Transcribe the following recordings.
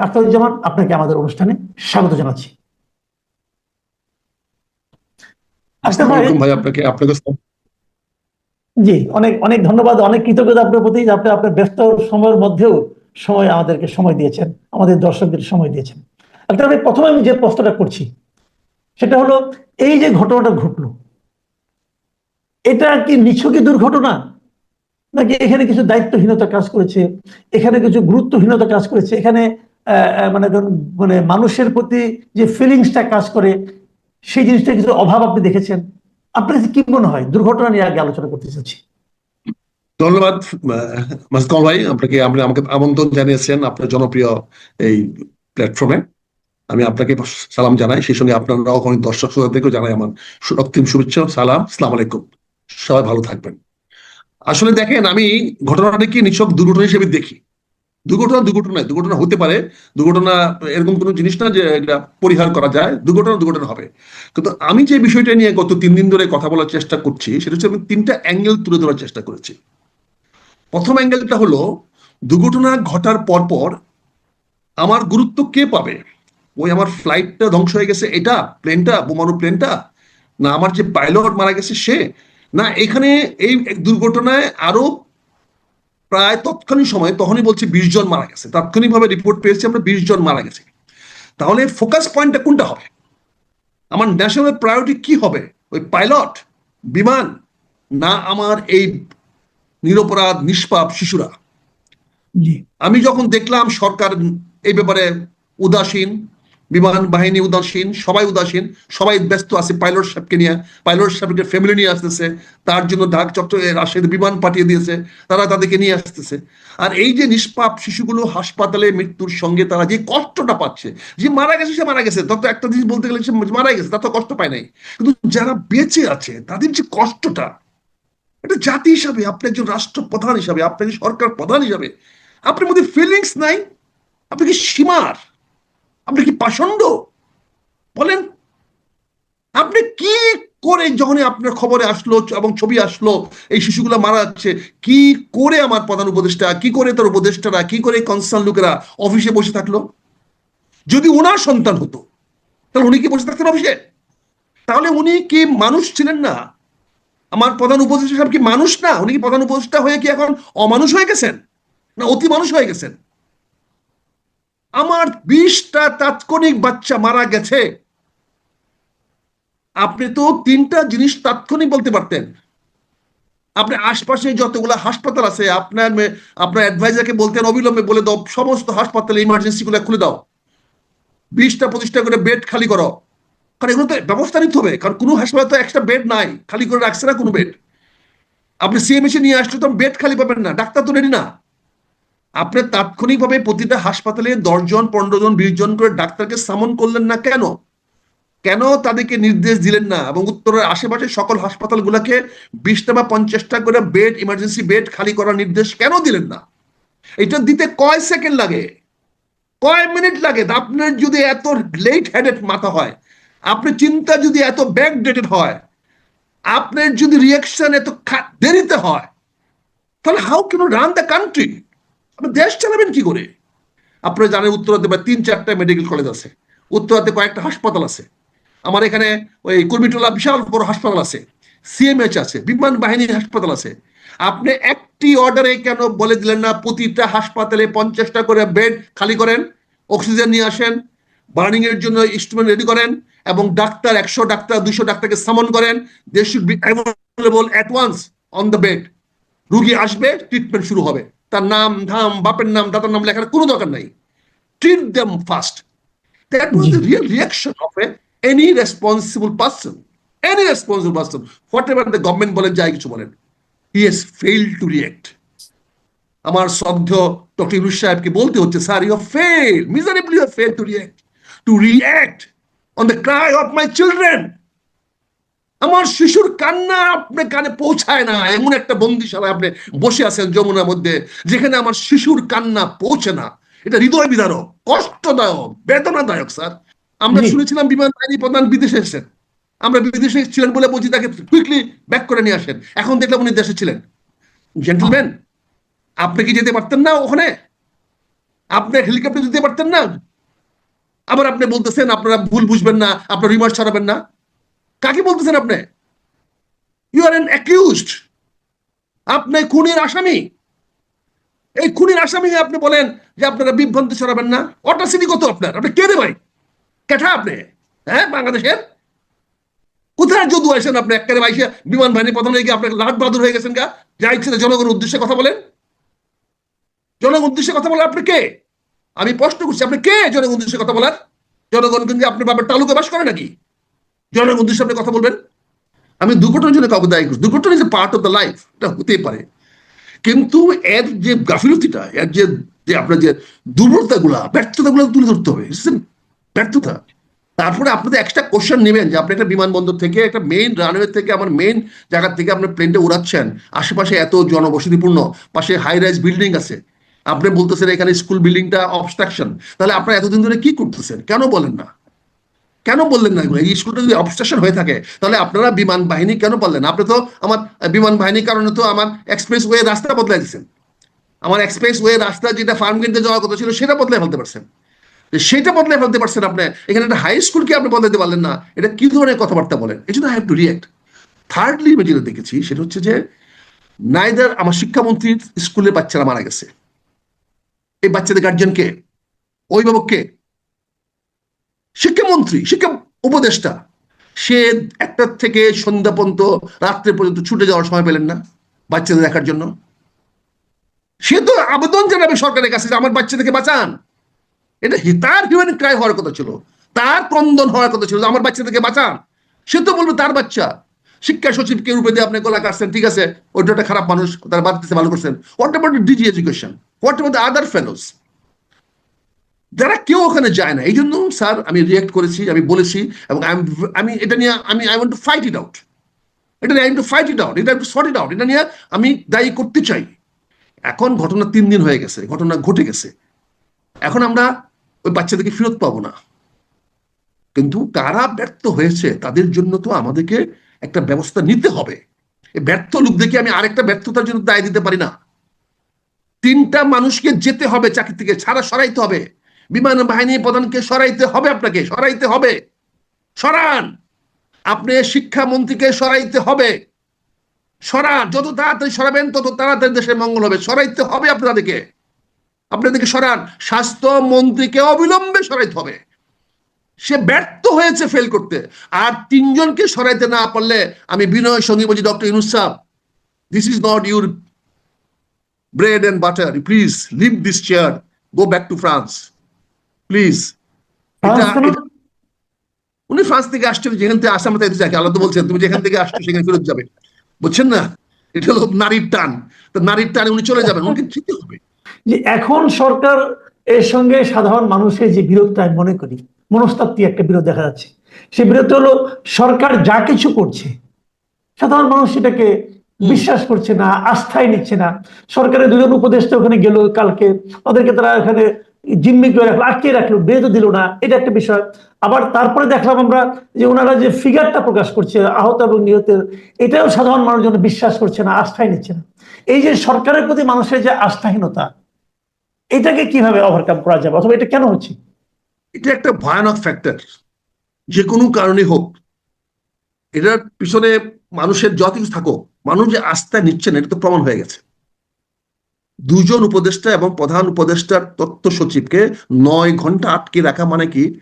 Doctor Akhtaruzzaman আপনাকে আমাদের অনুষ্ঠানে স্বাগত জানাচ্ছি। ভাই আপনাকে আপনাকে জি অনেক অনেক ধন্যবাদ অনেক কৃতজ্ঞতা আপনার প্রতি আপনি আপনার ব্যস্ত সময়ের মধ্যেও সময় আমাদেরকে সময় দিয়েছেন আমাদের দর্শকদের সময় দিয়েছেন। আখতার ভাই প্রথমে আমি যে প্রশ্নটা করছি সেটা হলো এই যে ঘটনাটা ঘটলো এটা কি নিছকই দুর্ঘটনা? নাকি এখানে কিছু দায়িত্বহীনতা কাজ করেছে এখানে কিছু গুরুত্বহীনতা কাজ করেছে এখানে মানে ধরুন মানে মানুষের প্রতি যে ফিলিংসটা কাজ করে, সেই জিনিসটা কিছু অভাব আপনি দেখেছেন? আপনার কাছে কি মনে হয়? দুর্ঘটনা নিয়ে আগে আলোচনা করতে চাচ্ছি। ধন্যবাদ মাসুদ কামাল ভাই। আপনাকে, আপনি আমাকে আমন্ত্রণ জানিয়েছেন আপনার জনপ্রিয় এই প্ল্যাটফর্মে আমি আপনাকে সালাম জানাই। সেই সঙ্গে আপনার অগণিত দর্শক শ্রোতাদেরকেও জানাই আমার রক্তিম শুভেচ্ছা। সালাম সালাম আলাইকুম। সবাই ভালো থাকবেন। আসলে দেখেন, আমি ঘটনাটাকে নিছক দুর্ঘটনা হিসেবে দেখি। দুর্ঘটনা দুর্ঘটনা দুর্ঘটনা হতে পারে, দুর্ঘটনা এরকম কোনো জিনিস না যে এটা পরিহার করা যায়, দুর্ঘটনা দুর্ঘটনা হবে। কিন্তু আমি যে বিষয়টা নিয়ে গত তিন দিন ধরে কথা বলার চেষ্টা করছি, সেটা হচ্ছে আমি তিনটা অ্যাঙ্গেল তুলে ধরার চেষ্টা করেছি। প্রথম অ্যাঙ্গেলটা হলো, দুর্ঘটনা ঘটার পরপর আমার গুরুত্ব কে পাবে? ওই আমার ফ্লাইটটা ধ্বংস হয়ে গেছে, এটা প্লেনটা বোমারু প্লেনটা না, আমার যে পাইলট মারা গেছে সে? না, এখানে এই দুর্ঘটনায় আরও প্রায় তৎকালীন সময় তখনই বলছে বিশ জন মারা গেছে। তাৎক্ষণিকভাবে রিপোর্ট পেয়েছি আমরা বিশ জন মারা গেছে। তাহলে ফোকাস পয়েন্টটা কোনটা হবে? আমার ন্যাশনাল প্রায়োরিটি কি হবে? ওই পাইলট বিমান না আমার এই নিরপরাধ নিষ্পাপ শিশুরা? আমি যখন দেখলাম সরকার এই ব্যাপারে উদাসীন বিমান বাহিনী উদাসীন, সবাই উদাসীন, সবাই ব্যস্ত আছে পাইলট সাহেবকে নিয়ে। পাইলট সাহেবকে ফ্যামিলি নিয়ে আসতেছে, তার জন্য ঢাক চট্টগ্রামে রাজশাহীতে বিমান পাঠিয়ে দিয়েছে, তারা তাদেরকে নিয়ে আসতেছে। আর এই যে নিষ্পাপ শিশুগুলো হাসপাতালে মৃত্যুর সঙ্গে তারা যে কষ্টটা পাচ্ছে, যে মারা গেছে, সে মারা গেছে তত একটা জিনিস বলতে গেলে সে মারা গেছে, তার তো কষ্ট পায় নাই। কিন্তু যারা বেঁচে আছে, তাদের যে কষ্টটা, এটা জাতি হিসাবে, আপনি একজন রাষ্ট্রপ্রধান হিসাবে, আপনি সরকার প্রধান হিসাবে, আপনার মধ্যে ফিলিংস নাই, আপনি কি সীমার? আপনি কি পাষণ্ড? বলেন, আপনি কি করে যখন আপনার খবরে আসলো এবং ছবি আসলো, এই শিশুগুলো মারা যাচ্ছে, কি করে আমার প্রধান উপদেষ্টা, কি করে তার উপদেষ্টারা, কি করে কনসার্ন লোকেরা অফিসে বসে থাকল? যদি ওনার সন্তান হতো, তাহলে উনি কি বসে থাকতেন অফিসে? তাহলে উনি কি মানুষ ছিলেন না? আমার প্রধান উপদেষ্টা সাহেব কি মানুষ না? উনি কি প্রধান উপদেষ্টা হয়ে কি এখন অমানুষ হয়ে গেছেন? না অতি মানুষ হয়ে গেছেন? আমার বিশটা তাৎক্ষণিক বাচ্চা মারা গেছে। আপনি তো তিনটা জিনিস তাৎক্ষণিক বলতে পারতেন। আপনি আশপাশে যতগুলো হাসপাতাল আছে, আপনার আপনার অ্যাডভাইজারকে বলতেন, অবিলম্বে বলে দাও, সমস্ত হাসপাতালে ইমার্জেন্সি গুলো খুলে দাও। বিশটা প্রতিষ্ঠা করে বেড খালি করো। কারণ এগুলো তো ব্যবস্থা নিতে হবে, কারণ কোনো হাসপাতালে তো এক্সট্রা বেড নাই, খালি করে রাখছে না কোনো বেড আপনি সিএমএসে নিয়ে আসলে তো বেড খালি পাবেন না, ডাক্তার তো রেডি না। আপনি তাৎক্ষণিকভাবে প্রতিটা হাসপাতালে দশজন পনেরো জন বিশ জন করে ডাক্তারকে সামন করলেন না কেন? কেন তাদেরকে নির্দেশ দিলেন না? এবং উত্তরের আশেপাশে সকল হাসপাতালগুলোকে বিশটা বা পঞ্চাশটা করে বেড ইমার্জেন্সি বেড খালি করার নির্দেশ কেন দিলেন না? এটা দিতে কয় সেকেন্ড লাগে? কয় মিনিট লাগে? আপনার যদি এত লেট হেডেড মাথা হয়, আপনার চিন্তা যদি এত ব্যাক ডেটেড হয়, আপনার যদি রিয়াকশন এত দেরিতে হয়, তাহলে how can run the country আপনি দেশ চালাবেন কি করে? আপনারা জানেন উত্তরাতে বা তিন, চারটা মেডিকেল কলেজ আছে। উত্তরাতে কয়েকটা হাসপাতাল আছে। আমার এখানে ওই কুর্মিটোলা বিশাল বড় হাসপাতাল আছে। সিএমএইচ আছে, বিমান বাহিনীর হাসপাতাল আছে। আপনি একটি অর্ডারে কেন বলে দিলেন না, প্রতিটা হাসপাতালে পঞ্চাশটা করে বেড খালি করেন অক্সিজেন নিয়ে আসেন বার্নিং এর জন্য ইনস্ট্রুমেন্ট রেডি করেন, এবং ডাক্তার একশো ডাক্তার দুশো ডাক্তারকে সামন করেন they should be once on the bed রুগী আসবে ট্রিটমেন্ট শুরু হবে। তার নাম, ধাম, বাপের নাম, দাদার নাম লেখার কোনো দরকার নাই। Treat them fast that was the real reaction of a any responsible person any responsible person whatever the government বলেন, যাই কিছু বলেন he has fail to react আমার শ্রদ্ধ ডক্টর ইউনুস সাহেবকে বলতে হচ্ছে, sir you fail miserably you fail to react to react on the cry of my children আমার শিশুর কান্না আপনার কানে পৌঁছায় না। এমন একটা বন্দিশালায় আপনি বসে আছেন যমুনার মধ্যে যেখানে আমার শিশুর কান্না পৌঁছে না। এটা হৃদয় বিদারক কষ্টদায়ক বেদনাদায়ক স্যার। আমরা শুনেছিলাম বিমান বাহিনী প্রধান বিদেশে এসেছেন। আমরা বিদেশে ছিলেন বলে বলছি তাকে কুইকলি ব্যাক করে নিয়ে আসেন। এখন দেখলাম উনি দেশে ছিলেন। জেন্টলম্যান আপনি কি যেতে পারতেন না ওখানে? আপনি হেলিকপ্টার দিতে পারতেন না? আবার আপনি বলতেছেন আপনারা ভুল বুঝবেন না আপনার রিমার্স ছড়াবেন না। কাকে বলতেছেন আপনি? ইউ আর এন অ্যাকিউজড আপনি খুনের আসামি। এই খুনের আসামি আপনি বলেন যে আপনারা বিভ্রান্তি ছড়াবেন না। অটাসিটি কত আপনার? আপনি কে রে ভাই? কেঠা আপনি? হ্যাঁ বাংলাদেশের? কোথায় যদু আসেন আপনি? একবারে বাইশে বিমান বাহিনী প্রধান হয়ে গিয়ে আপনাকে লাট বাহাদুর হয়ে গেছেন গা। যা ইচ্ছে জনগণের উদ্দেশ্যে কথা বলেন। জনগণ উদ্দেশ্যে কথা বলেন আপনি কে? আমি প্রশ্ন করছি, আপনি কে জনগণ উদ্দেশ্যে কথা বলার? জনগণ কিন্তু আপনার বাবার তালুকে বাস করে নাকি? জনগণ উদ্দেশ্যে আপনি কথা বলবেন? আমি দুর্ঘটনার জন্য কাউকে দায়ী করছি। দুর্ঘটনা is a part of the life এটা হতেই পারে। কিন্তু এর যে গাফিলতিটা, এর যে যে আপনার যে দুর্বলতাগুলা, ব্যর্থতাগুলো তুলে ধরতে হবে? ব্যর্থতা। তারপরে আপনাদের একটা কোশ্চেন নেবেন যে আপনি একটা বিমানবন্দর থেকে, একটা মেইন রানওয়ে থেকে, আমার মেইন জায়গা থেকে আপনার প্লেনটা উড়াচ্ছেন। আশেপাশে এত জনবসতিপূর্ণ, পাশে হাই রাইজ বিল্ডিং আছে। আপনি বলতেছেন এখানে স্কুল বিল্ডিংটা অবস্ট্রাকশন তাহলে আপনারা এতদিন ধরে কি করতেছেন? কেন বলেন না? কেন বললেন না এই স্কুলটা যদি অবস্ট্রাকশন হয়ে থাকে, তাহলে আপনারা বিমান বাহিনী কেন পারলেন আপনি তো আমার, বিমান বাহিনীর কারণে তো আমার এক্সপ্রেস ওয়ে রাস্তা বদলাই দিচ্ছেন আমার এক্সপ্রেস ওয়ে রাস্তা যেটা ফার্ম কিনতে যাওয়ার কথা ছিল, সেটা বদলাই ফেলতে পারছেন। সেটা বদলাই ফেলতে পারছেন আপনি। এখানে একটা হাই স্কুলকে আপনি বদলাতে পারলেন না, এটা কি ধরনের কথাবার্তা বলেন? এই জন্য I have to react thirdly আমি যেটা দেখেছি, সেটা হচ্ছে যে নাইদার আমার শিক্ষামন্ত্রীর স্কুলের বাচ্চারা মারা গেছে। এই বাচ্চাদের গার্জিয়ান কে? অভিভাবক কে? শিক্ষামন্ত্রী শিক্ষা উপদেষ্টা, সে একটার থেকে সন্ধ্যা পর্যন্ত, রাত্রে পর্যন্ত ছুটে যাওয়ার সময় পেলেন না বাচ্চাদের দেখার জন্য। সে তো আবেদন জানাবে সরকারের কাছে যে আমার বাচ্চাদেরকে বাঁচান। এটা তার হিউম্যান ক্রাই হওয়ার কথা ছিল। তার ক্রন্দন হওয়ার কথা ছিল যে আমার বাচ্চাদেরকে বাঁচান। সে তো বলবে তার বাচ্চা। শিক্ষা সচিবকে রূপে দিয়ে আপনি গলা কাটছেন ঠিক আছে ওইটা একটা খারাপ মানুষ, তার বাড়িতে ভালো করছেন। What about D G education what about other fellows যারা কেউ ওখানে যায় না এই জন্য স্যার আমি রিয়েক্ট করেছি, আমি বলেছি এবং আমি এটা নিয়ে আমি I want to fight it out এটা নিয়ে I to fight it out এটা টু সর্ট ইট আউট এটা নিয়ে আমি দায়ী করতে চাই। এখন ঘটনা তিন দিন হয়ে গেছে, ঘটনা ঘটে গেছে। এখন আমরা ওই বাচ্চাদেরকে ফেরত পাবো না। কিন্তু কারা ব্যর্থ হয়েছে, তাদের জন্য তো আমাদেরকে একটা ব্যবস্থা নিতে হবে। ব্যর্থ লোক দেখে আমি আরেকটা ব্যর্থতার জন্য দায় দিতে পারি না। তিনটা মানুষকে যেতে হবে চাকরি থেকে, ছাড়া সরাইতে হবে। বিমান বাহিনী প্রধানকে সরাইতে হবে আপনাকে, সরাইতে হবে। সরান। আপনি শিক্ষামন্ত্রীকে সরাইতে হবে। সরান। যত তাড়াতাড়ি সরাবেন, তত তাড়াতাড়ি দেশের মঙ্গল হবে। সরাইতে হবে আপনাদেরকে। আপনাদেরকে সরান। স্বাস্থ্য মন্ত্রীকে অবিলম্বে সরাইতে হবে। সে ব্যর্থ হয়েছে ফেল করতে। আর তিনজনকে সরাইতে না পারলে আমি বিনয় সঙ্গী বলছি, doctor Yunus Shah this is not your bread and butter please leave this chair go back to France এটা- উনি ফ্রান্স থেকে আসছেন যেখান থেকে আসাম তাই যাকে আলাদা বলছেন তুমি যেখান থেকে আসছো সেখানে ফেরত যাবে। বুঝছেন না? এটা হলো নারীর টান। তো নারীর টানে উনি চলে যাবেন উনকে যেতে হবে। যে এখন সরকার এর সঙ্গে সাধারণ মানুষের যে বিরোধটা আমি মনে করি মনস্তাত্ত্বিক একটা বিরোধ দেখা যাচ্ছে। সেই বিরোধটা হলো সরকার যা কিছু করছে সাধারণ মানুষ সেটাকে বিশ্বাস করছে না আস্থায় নিচ্ছে না। সরকারের দুজন উপদেষ্টা ওখানে গেল কালকে তাদেরকে তারা এখানে জিম্মি করে রাখল আটকে রাখল বেরোতে দিল না, এটা একটা বিষয়। আবার তারপরে দেখলাম আমরা যে ওনারা যে ফিগারটা প্রকাশ করছে, আহত এবং নিহতের, এটাও সাধারণ মানুষ যেন বিশ্বাস করছে না আস্থায় নিচ্ছে না। এই যে সরকারের প্রতি মানুষের যে আস্থাহীনতা, এটাকে কীভাবে ওভারকাম করা যাবে অথবা এটা কেন হচ্ছে? এটা একটা ভয়ানক ফ্যাক্টর যে কোনো কারণে হোক, এটার পিছনে মানুষের যত কিছু থাকুক, মানুষ যে আস্থা নিচ্ছেন, এটা তো প্রমাণ হয়ে গেছে। দুজন উপদেষ্টা এবং প্রধান উপদেষ্টার তথ্য সচিবকে নয় ঘণ্টা আটকে রাখা মানে কি?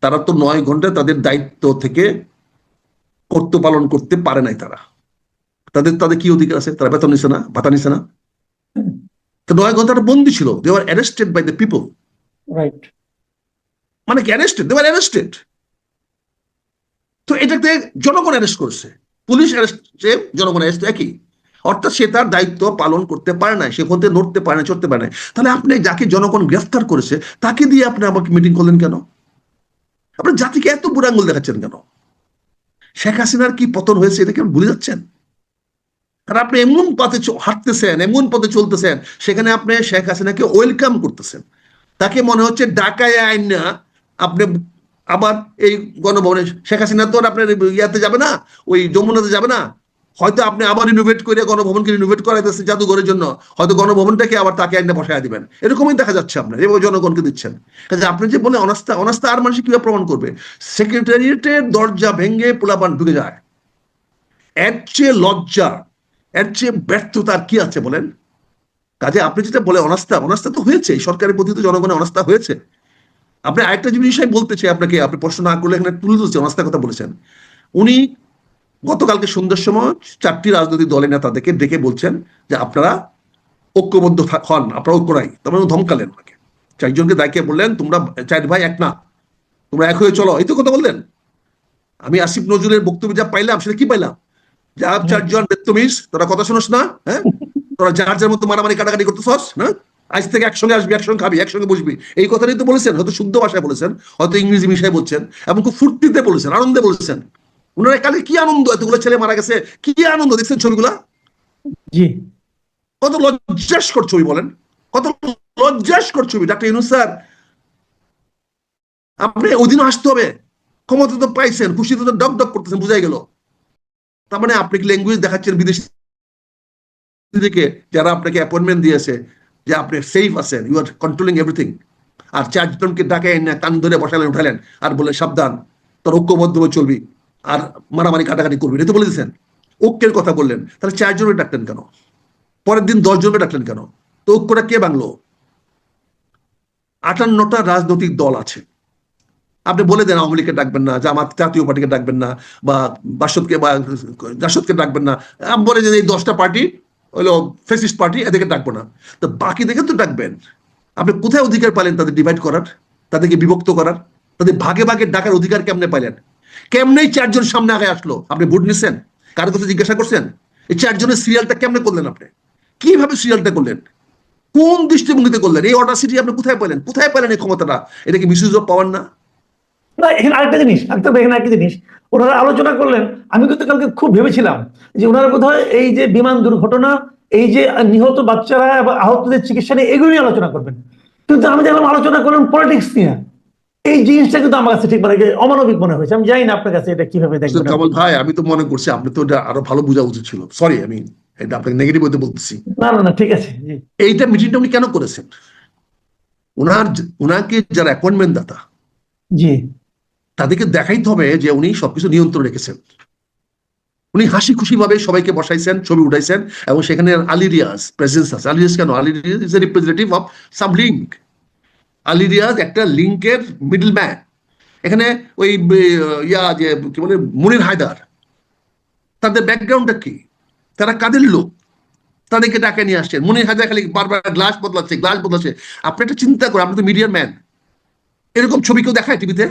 তারা তো নয় ঘণ্টা তাদের দায়িত্ব থেকে কর্তব্য পালন করতে পারে নাই তারা। তাদের তাদের কি অধিকার আছে? তারা বেতন নিছে না ভাতা নিছে না? তো নয় ঘন্টাটা বন্দি ছিল। They are arrested by the people right মানে কি অ্যারেস্টেড দে আর অ্যারেস্টেড তো এটাতে জনগণ অ্যারেস্ট করছে। পুলিশ অ্যারেস্ট জনগণ অ্যারেস্ট একই। অর্থাৎ সে তার দায়িত্ব পালন করতে পারে না সে হতে নড়তে পারে না চড়তে পারে না তাহলে আপনি যাকে জনগণ গ্রেফতার করেছে, তাকে দিয়ে আপনি আমাকে মিটিং করলেন কেন? আপনার জাতিকে এত বুড়ো আঙ্গুল দেখাচ্ছেন কেন? শেখ হাসিনার কি পতন হয়েছে এটাকে ভুলে যাচ্ছেন? আর আপনি এমন পথে হাঁটতেছেন, এমন পথে চলতেছেন, সেখানে আপনি শেখ হাসিনাকে ওয়েলকাম করতেছেন। তাকে মনে হচ্ছে ডাকায় আইন না, আপনি আবার এই গণভবনে শেখ হাসিনা তো আর আপনার ইয়াতে যাবে না, ওই যমুনাতে যাবে না হয়তো আপনি আবার রিনোভেট করে গণভবনকে রিনোভেট করাইতেছেন জাদুঘরের জন্য, হয়তো গণভবনটাকে আবার তাকে এনে বসায় দিবেন। এরকমই দেখা যাচ্ছে আপনার, এভাবে জনগণকে দিচ্ছেন। কাজে আপনি যে বলে অনাস্থা অনাস্থা আর মানুষ কীভাবে প্রমাণ করবে? সেক্রেটারিয়েটের দরজা ভেঙে পোলাপান ঢুকে যায়। এর চেয়ে লজ্জা, এর চেয়ে ব্যর্থতা কি আছে বলেন? কাজে আপনি যেটা বলে অনাস্থা অনাস্থা তো হয়েছে সরকারের প্রতি তো জনগণের অনাস্থা হয়েছে। আপনি আরেকটা জিনিস আমি বলতে চাই আপনাকে, আপনি প্রশ্ন না করলে এখানে তুলে ধরছে, অনাস্থার কথা বলেছেন। উনি গতকালকে সন্ধ্যার সময় চারটি রাজনৈতিক দলের নেতাদেরকে ডেকে বলছেন যে আপনারা ঐক্যবদ্ধ হন, আপনারা ঐক্য নাই তারপরে উনি ধমকালেন ওনাকে চারজনকে দায়িত্বে বললেন, তোমরা চার ভাই, এক না, তোমরা এক হয়ে চলো। এই তো কথা বললেন। আমি আসিফ নজরুলের বক্তব্য যা পাইলাম, সেটা কি পাইলাম? যা চারজন বেত্তমিস তোরা কথা শোনস না হ্যাঁ? তোরা যার যার মতো মারামারি কাটাকাটি করতে করতেছস, না? আজ থেকে একসঙ্গে আসবি, একসঙ্গে খাবি, একসঙ্গে বসবি। এই কথাটাই তো বলেছেন, হয়তো শুদ্ধ ভাষায় বলেছেন, হয়তো ইংরেজি মিশায় বলছেন, এবং খুব ফুর্তিতে বলেছেন, আনন্দে বলেছেন। ওনারা কালে কি আনন্দ? এতগুলো ছেলে মারা গেছে কি আনন্দ? দেখছেন ছবিগুলা? জি। কত লজ্জাস্কর ছবি বলেন। কত লজ্জাস্কর ছবি ডাক্তার ইউনুস স্যার। আপনি অধীনে আসতে হবে। ক্ষমতা তো পাইছেন খুশিতে তো ডক ডক করতেছেন বুঝাই গেল। তার মানে আপনি কি ল্যাঙ্গুয়েজ দেখাচ্ছেন বিদেশি থেকে যারা আপনাকে অ্যাপয়েন্টমেন্ট দিয়েছে যে আপনি সেফ আছেন ইউ আর কন্ট্রোলিং এভরিথিং আর চারজনকে ডাকে এনে কান ধরে বসালেন উঠালেন আর বলে সাবধান তোর ঐক্যবদ্ধ চলবি। আর মারামারি কাটাকাটি করবি এটা তো বলে দিয়েছেন। ঐক্যের কথা বললেন। তাহলে চারজনকে ডাকলেন কেন? পরের দিন দশ জনকে ডাকলেন কেন? তো ঐক্যটা কে ভাঙলো আটান্নটা রাজনৈতিক দল আছে। আপনি বলে দেন আওয়ামী লীগকে ডাকবেন না, জামাত জাতীয় পার্টিকে ডাকবেন না, বা বাসদকে বা জাসদকে ডাকবেন না। আপনি বলে যে এই দশটা পার্টি হলো ফেসিস্ট পার্টি, এদেরকে ডাকবো না। তো বাকি দেখে তো ডাকবেন। আপনি কোথায় অধিকার পালেন তাদের ডিভাইড করার? তাদেরকে বিভক্ত করার? তাদের ভাগে ভাগে ডাকার অধিকার কেমনে পাইলেন? কেমনেই চারজন সামনে আগে আসলো? আপনি ভোট নিছেন? কারও কাছে জিজ্ঞাসা করছেন? এই চারজনের সিরিয়ালটা কেমনে করলেন আপনি? কীভাবে সিরিয়ালটা করলেন? কোন দৃষ্টিভঙ্গিতে করলেন? এই অর্ডার সিটি আপনি কোথায় পেলেন কোথায় পেলেন এই ক্ষমতাটা? এটা কি মিসইউজ অফ পাওয়ার না? না, এখানে আরেকটা জিনিস আরেকটা এখানে একটা জিনিস। ওনারা আলোচনা করলেন, আমি কিন্তু কালকে খুব ভেবেছিলাম যে ওনারা বোধহয় এই যে বিমান দুর্ঘটনা, এই যে নিহত বাচ্চারা এবং আহতদের চিকিৎসা নিয়ে এগুলো নিয়ে আলোচনা করবেন। কিন্তু আমি দেখলাম আলোচনা করলেন পলিটিক্স নিয়ে। এই জিনিসটা কিন্তু আমার কাছে ঠিক মানে অমানবিক মনে হয়েছে। আমি জানি না আপনার কাছে এটা কীভাবে দেখবেন কামাল ভাই আমি তো মনে করছি আপনি তো এটা আরও ভালো বোঝা উচিত ছিল। সরি আমি এটা আপনাকে নেগেটিভ হতে বলতেছি। না না না ঠিক আছে এইটা মিটিংটা উনি কেন করেছেন? ওনার ওনাকে যারা অ্যাপয়েন্টমেন্ট দাতা জি। তাদেরকে দেখাইতে হবে যে উনি সবকিছু নিয়ন্ত্রণ রেখেছেন। উনি হাসি খুশি ভাবে সবাইকে বসাইছেন ছবি উঠাইছেন এবং সেখানে আলিরিয়াস প্রেসেন্স আছে। আলিরিয়াস কেন? আলিরিয়াস is a representative of link আলিরিয়াস একটা লিঙ্কের মিডল ম্যান এখানে ওই ইয়া যে কি বলে মুনির হায়দার। তাদের ব্যাকগ্রাউন্ডটা কি? তারা কাদের লোক? তাদেরকে ডাকে নিয়ে আসছেন। মুনির হায়দার খালি বারবার গ্লাস বদলাচ্ছে গ্লাস বদলাচ্ছে। আপনি একটা চিন্তা করেন আপনি তো মিডিয়ার ম্যান। এরকম ছবি কেউ দেখায় টিভিতে?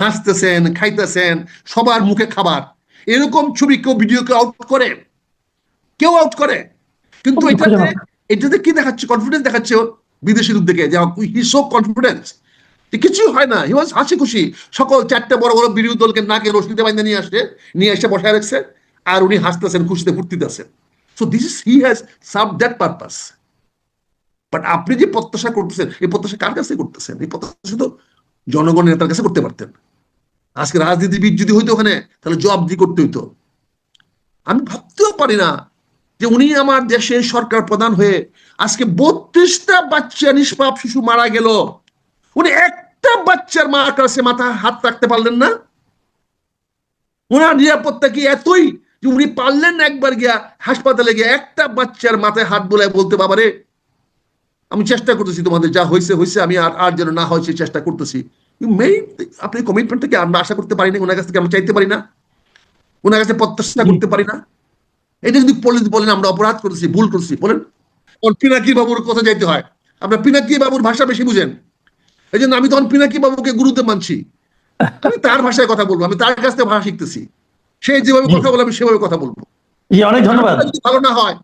হাসতেছেন খাইতেছেন সবার মুখে খাবার। এরকম ছবি কেউ ভিডিও কেউ আউট করে? কেউ আউট করে? কিন্তু এটাতে এটাতে কি দেখাচ্ছে? কনফিডেন্স দেখাচ্ছে ওর বিদেশি লোক থেকে যে হি কনফিডেন্স কিছু হয় না। হি ওয়াজ হাসি খুশি সকল চারটে বড় বড় বিরোধী দলকে নাকে রশ্মিতে বাইন্দা নিয়ে আসছে নিয়ে এসে বসায় রাখছে, আর উনি হাসতেছেন, খুশিতে ফুর্তিতে আছেন so this is he has serve that purpose but আপনি যে প্রত্যাশা করতেছেন, এই প্রত্যাশা কার কাছে করতেছেন? এই প্রত্যাশা তো জনগণের নেতার কাছে করতে পারতেন। আজকে রাজনীতিবিদ যদি হইতো ওখানে, তাহলে জবাবদি করতে হইতো। আমি ভাবতেও পারি না যে উনি আমার দেশের সরকার প্রধান হয়ে আজকে বত্রিশটা বাচ্চা নিষ্পাপ শিশু মারা গেল। উনি একটা বাচ্চার মা কাছে মাথা হাত রাখতে পারলেন না। ওনার নিরাপত্তা কি এতই যে উনি পারলেন না একবার গিয়া হাসপাতালে গিয়ে একটা বাচ্চার মাথায় হাত বোলায় বলতে, বাবারে, আমি চেষ্টা করতেছি তোমাদের, যা হয়েছে হয়েছে আমি আর আর যেন না হয় সেই চেষ্টা করতেছি। আপনি কমিটমেন্টটাকে আমরা আশা করতে পারি না ওনার কাছ থেকে আমরা চাইতে পারি না। ওনার কাছে প্রত্যাশা করতে পারি না। এটা যদি বলেন, আমরা অপরাধ করেছি ভুল করছি বলেন। তখন পিনাকি বাবুর কথা যাইতে হয়। আপনার পিনাকি বাবুর ভাষা বেশি বুঝেন। এই জন্য আমি তখন পিনাকি বাবুকে গুরুত্ব মানছি। আমি তার ভাষায় কথা বলব আমি তার কাছ থেকে ভাষা শিখতেছি। সে যেভাবে কথা বলে আমি সেভাবে কথা বলব। অনেক ধন্যবাদ। ভালো না হয়